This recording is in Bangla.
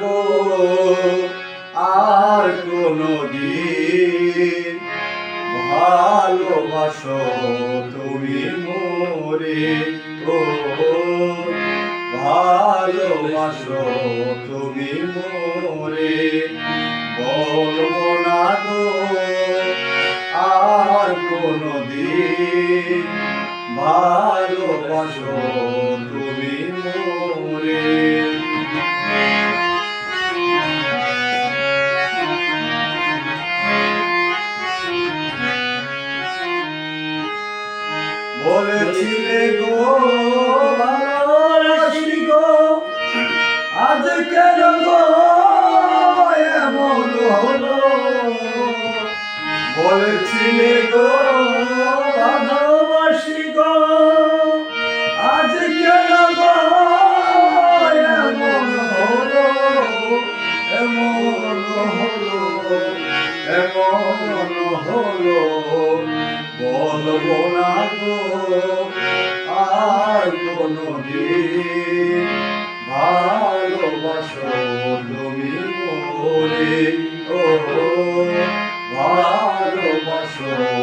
গো আর কোনো ভালোবাসো তুমি মোরে ও ভালোবাসো তুমি মোরে বলব না গো। আর কোনো দিন ভালোবাসো তুমি বলেছিলে গো, ভালোবাসি গো। আজ কেন এমন হলো? বলেছিলে গো, ভালোবাসি গো। আজ কেন এমন হলো? এমন হলো এমন হলো। ভুলব না গো আর কোনো দিন ভালোবাসো তুমি বলে ও ভালোবাসো